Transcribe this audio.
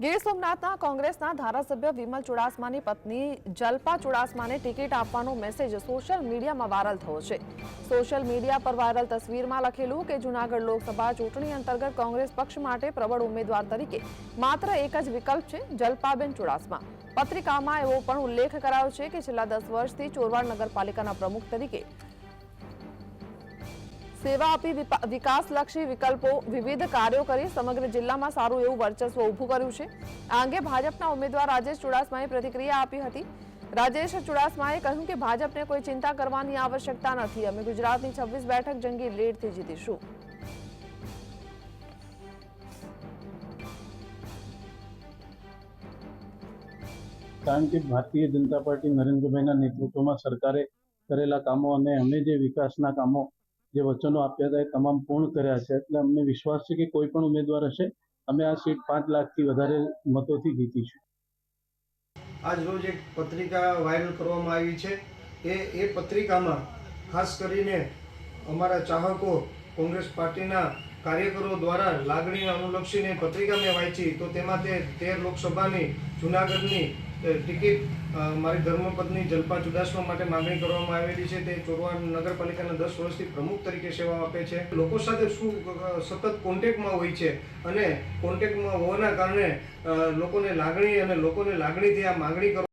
ગીર સોમનાથના કોંગ્રેસના ધારાસભ્ય વિમલ ચુડાસમાની પત્ની જલ્પા ચુડાસમાને ટિકિટ આપવાનો મેસેજ સોશિયલ મીડિયામાં વાયરલ થયો છે. સોશિયલ મીડિયા પર વાયરલ તસવીરમાં લખેલું કે જૂનાગઢ લોકસભા ચૂંટણી અંતર્ગત કોંગ્રેસ પક્ષ માટે પ્રબળ ઉમેદવાર તરીકે માત્ર એક જ વિકલ્પ છે જલ્પાબેન ચુડાસમા. પત્રિકામાં એવો પણ ઉલ્લેખ કરાયો છે કે છેલ્લા દસ વર્ષથી ચોરવાડ નગરપાલિકાના પ્રમુખ તરીકે સેવા આપી વિકાસલક્ષી વિકલ્પો વિવિધ કાર્યો કરી સમગ્ર જિલ્લામાં સારું એવું વર્ચસ્વ ઊભું કર્યું છે. આ અંગે ભાજપના ઉમેદવાર રાજેશ ચુડાસમાએ પ્રતિક્રિયા આપી હતી. રાજેશ ચુડાસમાએ કહ્યું કે ભાજપને કોઈ ચિંતા કરવાની આવશ્યકતા નથી. અમે ગુજરાતની છવ્વીસ બેઠક જંગી લીડથી જીતીશું. કારણ કે ભારતીય જનતા પાર્ટી નરેન્દ્રભાઈના નેતૃત્વમાં સરકારે કરેલા કામો અને અમે જે વિકાસના કામો જે વચનો આપ્યા હતા એ તમામ પૂર્ણ કર્યા છે. એટલે અમને વિશ્વાસ છે કે કોઈ પણ ઉમેદવાર હશે, અમે આ સીટ પાંચ લાખથી વધારે મતોથી જીતીશું આજ રોજ એક પત્રિકા વાયરલ કરવામાં આવી છે એ એ પત્રિકામાં ખાસ કરીને અમારા ચાહકો કોંગ્રેસ પાર્ટીના કાર્યકરો દ્વારા લાગણીને અનુલક્ષીને પત્રિકા મેં વાંચી, તો તેમાં તે તેર લોકસભાની, જુનાગઢની ટિકિટ મારી ધર્મપત્ની જલ્પા ચુડાસમા માટે માંગણી કરવામાં આવેલી છે. તે ચોરવાડ નગરપાલિકાના દસ વર્ષથી પ્રમુખ તરીકે સેવા આપે છે. લોકો સાથે શું સતત કોન્ટેક્ટમાં હોય છે અને કોન્ટેક્ટમાં હોવાના કારણે લોકોને લાગણી અને લોકોને લાગણીથી આ માંગણી કરવા